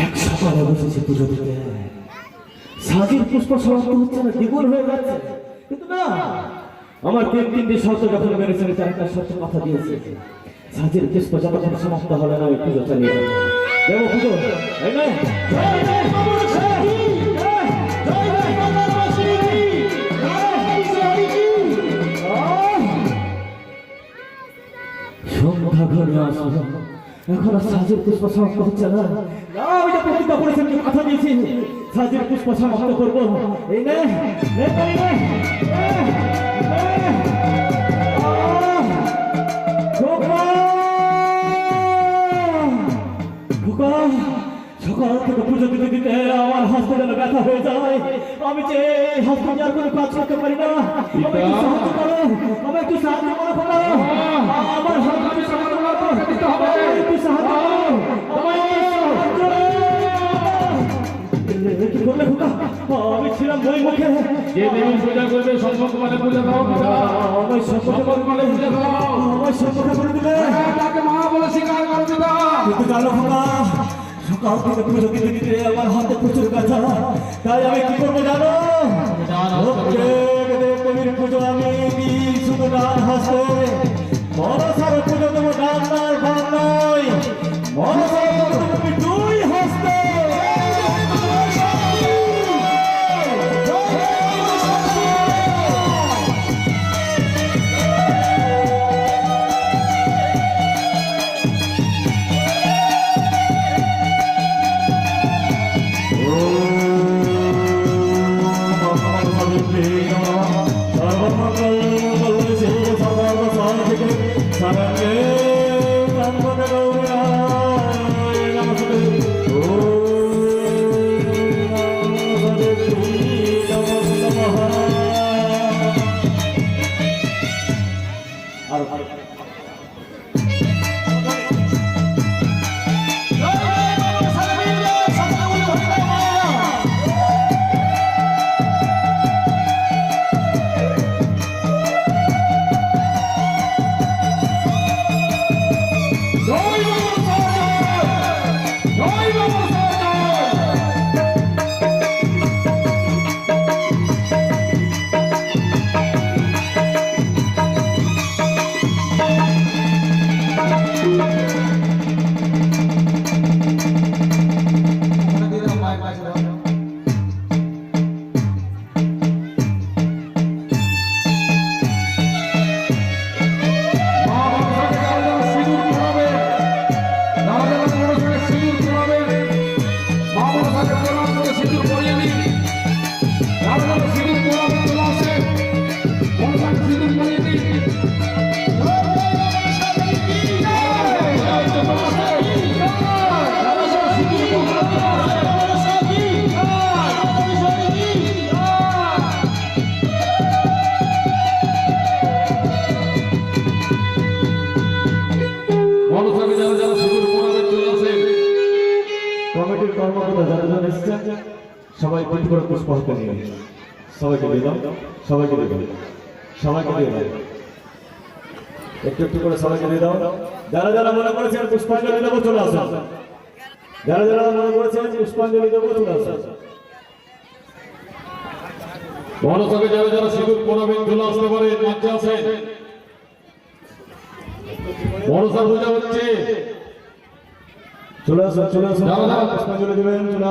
এক সকালে বসেছি পুজো দিতে সাজির পুষ্প সমাপ্ত হচ্ছে না দ্বিগুণ হয়ে যাচ্ছে কিন্তু না আমার তিন তিনটি শর্ত যখন মেরেছে চারটা শর্ত কথা দিয়েছে। সাজির পুষ্প যতক্ষণ সমাপ্ত হবে না, আমি পুজো চালিয়ে যাব। দেবো পুজো? তাই এখন সাজের পুষ্প সমাপ্ত হচ্ছে না। কথা দিয়েছি। সাজের পুষ্প সমাপ্ত করব। এই নে। সকাল থেকে পুজো দিতে দিতে আমার যেন ব্যথা হয়ে যায় আমি যে হাসপাতাল আর কোনো কাজ করতে পারি না আমাকে একটু সাহায্য করো আমাকে একটু সাহায্য করো খোকা আমার একটু সাহায্য করো আমাকে একটু সাহায্য একটু করো। আমি ছিলাম বই মুখে। যে দেবী পূজা করবে সম্পর্ক মানে পূজা দাও। আমার সম্পর্ক মানে পূজা দাও। আমার সম্পর্কে পুজো দিতে দিতে আমার হাতে প্রচুর ব্যথা। তাই আমি কি করব জানো? আর কমিটির কর্মকর্তা যারা এসেছেন, সবাই পিঠ করে পুষ্প হাতে নিয়ে। সবাইকে দিয়ে দাও, সবাইকে দিয়ে দাও, সবাইকে একটু একটু করে সবাইকে দিয়ে দাও। যারা যারা মনে করেছেন পুষ্পাঞ্জলি দেবো চলে আসুন। যারা যারা মনে করেছেন পুষ্পাঞ্জলি দেবো চলে আসুন। মনসাকে যারা যারা সিঁদুর পরাবেন চলে আসতে পারে মঞ্চে আসে পূজা হচ্ছে। চলে আসুন চলে আসুন। পুষ্পাঞ্জলি দেবেন